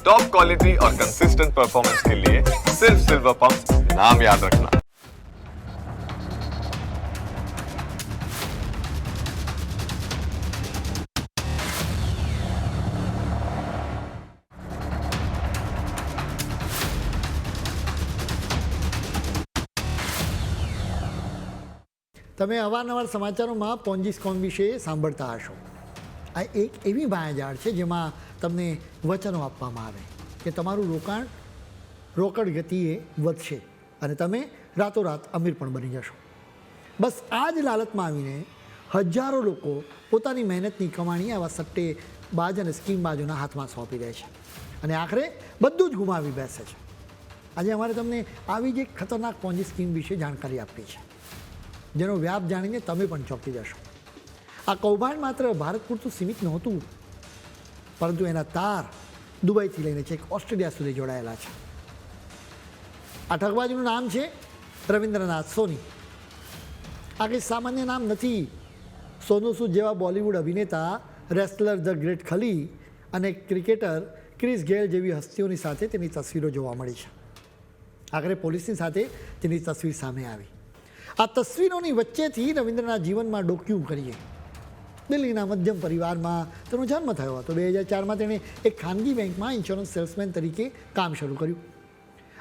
Top quality और consistent performance के लिए सिर्फ सिल्वर पंप नाम याद रखना તમે અવારનવાર સમાચારોમાં પોન્જી સ્કોમ વિશે સાંભળતા હશો આ એક એવી માયાજાળ છે જેમાં તમને વચનો આપવામાં આવે કે તમારું રોકાણ, રોકડ ગતિએ વધશે અને તમે રાતોરાત અમીર પણ બની જશો. બસ આ જ લાલચમાં આવીને હજારો લોકો પોતાની મહેનતની કમાણી આવા સટ્ટે બાજ અને સ્કીમ બાજુના હાથમાં સોંપી દે છે અને આખરે બધું જ ગુમાવી બેસે છે. આજે અમારે તમને આવી જ એક ખતરનાક પોંજી સ્કીમ વિશે જાણકારી આપવી છે. જેનો વ્યાપ જાણીને તમે પણ ચોંકી જશો. આ કૌભાંડ માત્ર ભારત પૂરતું સીમિત નહોતું, પરંતુ એના તાર દુબઈથી લઈને છેક ઓસ્ટ્રેલિયા સુધી જોડાયેલા છે. આ નામ છે રવિન્દ્રનાથ સોની. આ કંઈ સામાન્ય નામ નથી. સોનુ સૂદ જેવા બોલિવૂડ અભિનેતા, રેસલર ધ ગ્રેટ ખલી અને ક્રિકેટર ક્રિસ ગેલ જેવી હસ્તીઓની સાથે તેની તસવીરો જોવા મળી છે. આખરે પોલીસની સાથે તેની તસવીર સામે આવી. આ તસવીરોની વચ્ચેથી રવિન્દ્રના જીવનમાં ડોક્યું કરીએ. દિલ્હીના મધ્યમ પરિવારમાં તેનો જન્મ થયો હતો. બે હજાર ચારમાં તેણે એક ખાનગી બેંકમાં ઇન્સ્યોરન્સ સેલ્સમેન તરીકે કામ શરૂ કર્યું.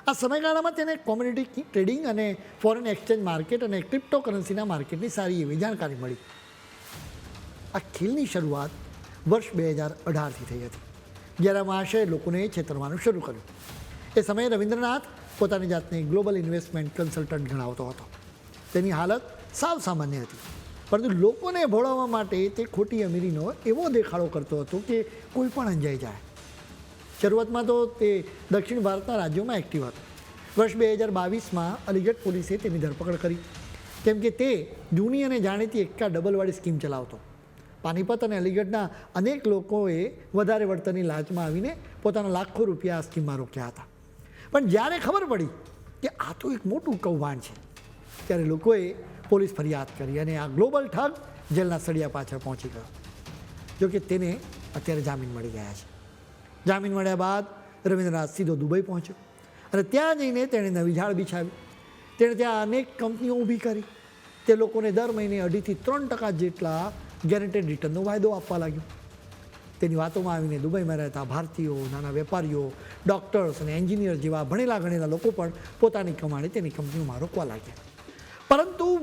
આ સમયગાળામાં તેને કોમ્યુનિટી ટ્રેડિંગ અને ફોરેન એક્સચેન્જ માર્કેટ અને ક્રિપ્ટોકરન્સીના માર્કેટની સારી એવી જાણકારી મળી. આ ખીલની શરૂઆત વર્ષ બે હજાર અઢારથી થઈ હતી, જ્યારે મહાશય લોકોને છેતરવાનું શરૂ કર્યું. એ સમયે રવિન્દ્રનાથ પોતાની જાતને ગ્લોબલ ઇન્વેસ્ટમેન્ટ કન્સલ્ટન્ટ ગણાવતો હતો. તેની હાલત સાવ સામાન્ય હતી. પરંતુ લોકોને ભોળવવા માટે તે ખોટી અમીરીનો એવો દેખાડો કરતો હતો કે કોઈ પણ અંજાઈ જાય. શરૂઆતમાં તો તે દક્ષિણ ભારતના રાજ્યોમાં એક્ટિવ હતો. વર્ષ બે હજાર બાવીસમાં અલીગઢ પોલીસે તેની ધરપકડ કરી. કેમ કે તે જૂની અને જાણીતી એકા ડબલવાળી સ્કીમ ચલાવતો. પાનીપત અને અલીગઢના અનેક લોકોએ વધારે વળતરની લાંચમાં આવીને પોતાના લાખો રૂપિયા આ સ્કીમમાં રોક્યા હતા. પણ જ્યારે ખબર પડી કે આ તો એક મોટું કૌભાંડ છે, ત્યારે લોકોએ પોલીસ ફરિયાદ કરી અને આ ગ્લોબલ ઠગ જેલના સળિયા પાછળ પહોંચી ગયો. જોકે તેને અત્યારે જામીન મળી ગયા છે. જામીન મળ્યા બાદ રવિન્દ્રનાથ સીધો દુબઈ પહોંચ્યો અને ત્યાં જઈને તેણે નવી ઝાડ બિછાવી. તેણે ત્યાં અનેક કંપનીઓ ઊભી કરી. તે લોકોને દર મહિને અઢીથી ત્રણ ટકા જેટલા ગેરંટેડ રિટર્નનો વાયદો આપવા લાગ્યો. તેની વાતોમાં આવીને દુબઈમાં રહેતા ભારતીયો, નાના વેપારીઓ ડૉક્ટર્સ અને એન્જિનિયર જેવા ભણેલા ગણેલા લોકો પણ પોતાની કમાણી તેની કંપનીઓમાં રોકવા લાગ્યા.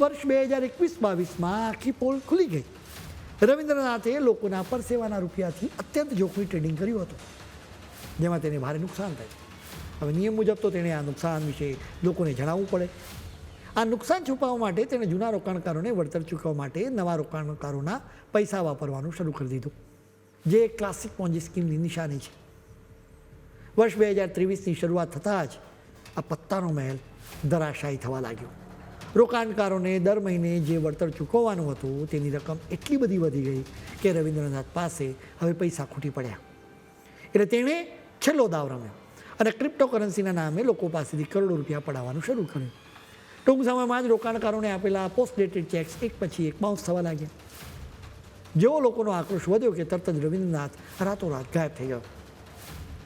વર્ષ બે હજાર એકવીસ બાવીસમાં આખી પોલ ખુલી ગઈ. રવિન્દ્રનાથે લોકોના પરસેવાના રૂપિયાથી અત્યંત જોખમી ટ્રેડિંગ કર્યું હતું. જેમાં તેને ભારે નુકસાન થયું. હવે નિયમ મુજબ તો તેણે આ નુકસાન વિશે લોકોને જણાવવું પડે. આ નુકસાન છુપાવવા માટે તેણે જૂના રોકાણકારોને વળતર ચૂકવવા માટે નવા રોકાણકારોના પૈસા વાપરવાનું શરૂ કરી દીધું. જે ક્લાસિક પોન્જી સ્કીમની નિશાની છે. વર્ષ બે હજાર ત્રેવીસની શરૂઆત થતાં જ આ પત્તાનો મહેલ ધરાશાયી થવા લાગ્યો. રોકાણકારોને દર મહિને જે વળતર ચૂકવવાનું હતું, તેની રકમ એટલી બધી વધી ગઈ કે રવિન્દ્રનાથ પાસે હવે પૈસા ખૂટી પડ્યા. એટલે તેણે છેલ્લો દાવ રમ્યો અને ક્રિપ્ટોકરન્સીના નામે લોકો પાસેથી કરોડો રૂપિયા પડાવવાનું શરૂ કર્યું. ટૂંક સમયમાં જ રોકાણકારોને આપેલા પોસ્ટ ડેટેડ ચેક્સ એક પછી એક બાઉન્સ થવા લાગ્યા. જેવો લોકોનો આક્રોશ વધ્યો કે તરત જ રવિન્દ્રનાથ રાતોરાત ગાયબ થઈ ગયો.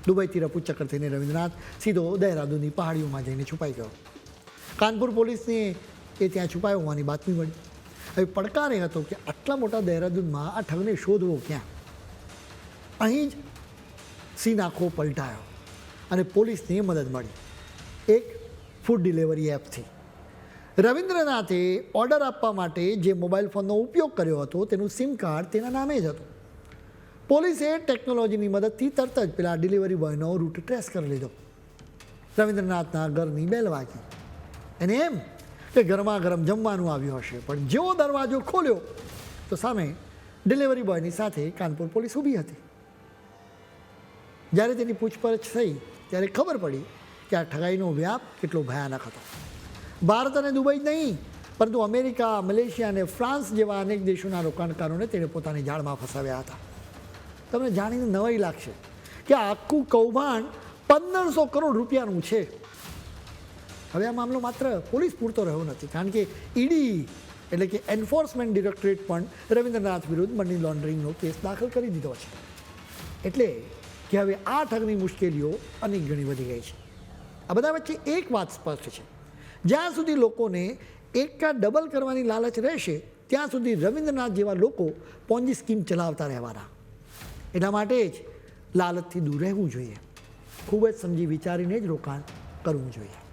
દુબઈથી રપુચક્કર થઈને રવિન્દ્રનાથ સીધો દહેરાદૂનની પહાડીઓમાં જઈને છુપાઈ ગયો. કાનપુર પોલીસને એ ત્યાં છુપાયો હોવાની બાતમી મળી. હવે પડકાર એ હતો કે આટલા મોટા દહેરાદૂનમાં આ ઠગને શોધવો ક્યાં? અહીં જ સીન આખો પલટાયો અને પોલીસને મદદ મળી. એક ફૂડ ડિલિવરી એપથી. રવિન્દ્રનાથે ઓર્ડર આપવા માટે જે મોબાઈલ ફોનનો ઉપયોગ કર્યો હતો, તેનું સિમ કાર્ડ તેના નામે જ હતું. પોલીસે ટેકનોલોજીની મદદથી તરત જ પેલા ડિલિવરી બોયનો રૂટ ટ્રેસ કરી લીધો. રવિન્દ્રનાથના ઘરની બેલ વાગી. અને એમ કે ગરમા ગરમ જમવાનું આવ્યું હશે. પણ જેવો દરવાજો ખોલ્યો, તો સામે ડિલિવરી બોયની સાથે કાનપુર પોલીસ ઊભી હતી. જ્યારે તેની પૂછપરછ થઈ, ત્યારે ખબર પડી કે આ ઠગાઈનો વ્યાપ કેટલો ભયાનક હતો. ભારત અને દુબઈ નહીં, પરંતુ અમેરિકા, મલેશિયા અને ફ્રાન્સ જેવા અનેક દેશોના રોકાણકારોને તેણે પોતાની જાળમાં ફસાવ્યા હતા. તમને જાણીને નવાઈ લાગશે કે આખું કૌભાંડ પંદરસો કરોડ રૂપિયાનું છે. હવે આ મામલો માત્ર પોલીસ પૂરતો રહ્યો નથી, કારણ કે ઈડી એટલે કે એન્ફોર્સમેન્ટ ડિરેક્ટરેટ પણ રવિન્દ્રનાથ વિરુદ્ધ મની લોન્ડરિંગનો કેસ દાખલ કરી દીધો છે. એટલે કે હવે આ ઠગની મુશ્કેલીઓ અનેક ગણી વધી ગઈ છે. આ બધા વચ્ચે એક વાત સ્પષ્ટ છે. જ્યાં સુધી લોકોને એકા ડબલ કરવાની લાલચ રહેશે, ત્યાં સુધી રવિન્દ્રનાથ જેવા લોકો પોન્જી સ્કીમ ચલાવતા રહેવાના. એટલા માટે જ લાલચથી દૂર રહેવું જોઈએ. ખૂબ જ સમજી વિચારીને જ રોકાણ કરવું જોઈએ.